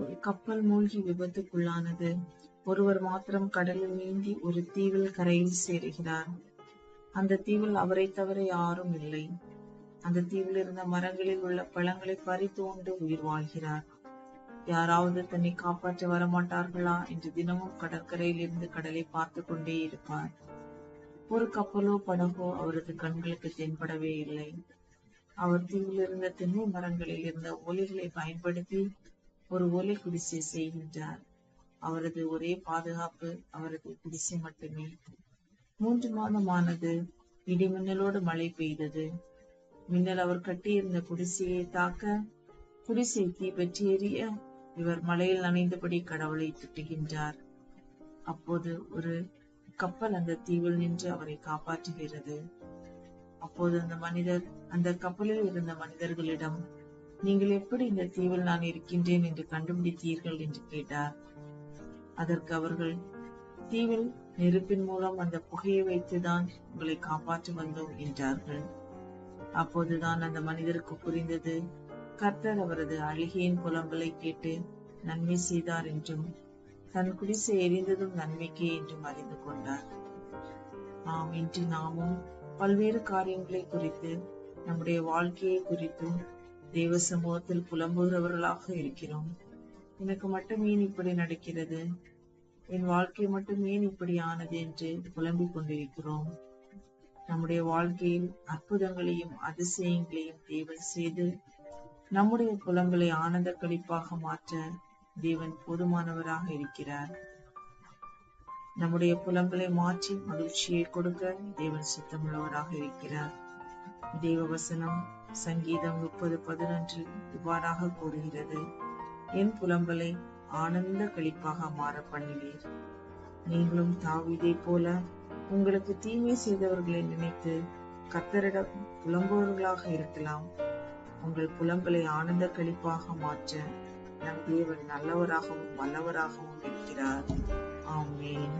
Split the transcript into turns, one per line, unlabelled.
ஒரு கப்பல் மூழ்கி விபத்துக்குள்ளானது. ஒருவர் மாத்திரம் கடலில் நீந்தி ஒரு தீவில் கரையில் சேருகிறார். அந்த தீவில் அவரை தவிர யாரும் இல்லை. அந்த தீவில் இருந்த மரங்களில் உள்ள பழங்களை பறித்து உண்டு உயிர் வாழ்கிறார். யாராவது தன்னை காப்பாற்ற வரமாட்டார்களா என்று தினமும் கடற்கரையில் இருந்து கடலை பார்த்து கொண்டே இருப்பார். ஒரு கப்பலோ படகோ அவரது கண்களுக்கு தென்படவே இல்லை. அவர் தீவில் இருந்த தென்னை மரங்களில் இருந்த ஒலிகளை பயன்படுத்தி ஒரு ஒலி குடிசை செய்கின்றார். அவரது ஒரே பாதுகாப்பு அவரது குடிசை மட்டுமே. மூன்று மாதமானது இடிமின்னலோடு மழை பெய்தது. மின்னல் அவர் கட்டியிருந்த குடிசையை தாக்க குடிசை தீப்பற்றி எரிய இவர் மலையில் நனைந்தபடி கடவுளை திட்டுகின்றார். அப்போது ஒரு கப்பல் அந்த தீவில் நின்று அவரை காப்பாற்றுகிறது. அப்போது அந்த மனிதர் அந்த கப்பலில் இருந்த மனிதர்களிடம் நீங்கள் எப்படி இந்த தீவில் நான் இருக்கின்றேன் என்று கண்டுபிடித்தீர்கள் என்று கேட்டார். அதற்கு அவர்கள் தீவில் நெருப்பின் மூலம் அந்த புகையை வைத்துதான் உங்களை காப்பாற்ற வந்தோம் என்றார்கள். அப்போதுதான் அந்த மனிதருக்கு புரிந்தது. கர்த்தர் அவரது அழுகையின் புலம்பலை கேட்டு நன்மை செய்தார் என்றும் தன் குடிசை எரிந்ததும் நன்மைக்கே என்றும் அறிந்து கொண்டார். ஆம் இன்று நாமும் பல்வேறு காரியங்களை குறித்து நம்முடைய வாழ்க்கையை குறித்தும் தேவ சமூகத்தில் புலம்புகிறவர்களாக இருக்கிறோம். எனக்கு மட்டும் ஏன் இப்படி நடக்கிறது? என் வாழ்க்கை மட்டும் ஏன் இப்படி ஆனது என்று புலம்பிக் கொண்டிருக்கிறோம். நம்முடைய வாழ்க்கையில் அற்புதங்களையும் அதிசயங்களையும் தேவன் செய்து நம்முடைய புலங்களை ஆனந்த கழிப்பாக மாற்ற தேவன் போதுமானவராக இருக்கிறார். நம்முடைய புலங்களை மாற்றி மகிழ்ச்சியை கொடுக்க தேவன் சுத்தமுள்ளவராக இருக்கிறார். தேவ வசனம் சங்கீதம் முப்பது பதினொன்றில் இவ்வாறாக கூறுகிறது. என் புலம்பலை ஆனந்த கழிப்பாக மாற பண்ணினீர் நீங்களும் தாவிதை போல உங்களுக்கு தீமை செய்தவர்களை நினைத்து கத்தரிடம் புலம்புவர்களாக இருக்கலாம். உங்கள் புலம்பலை ஆனந்த கழிப்பாக மாற்ற நம் தேவன் நல்லவராகவும் வல்லவராகவும் இருக்கிறார். ஆமேன்.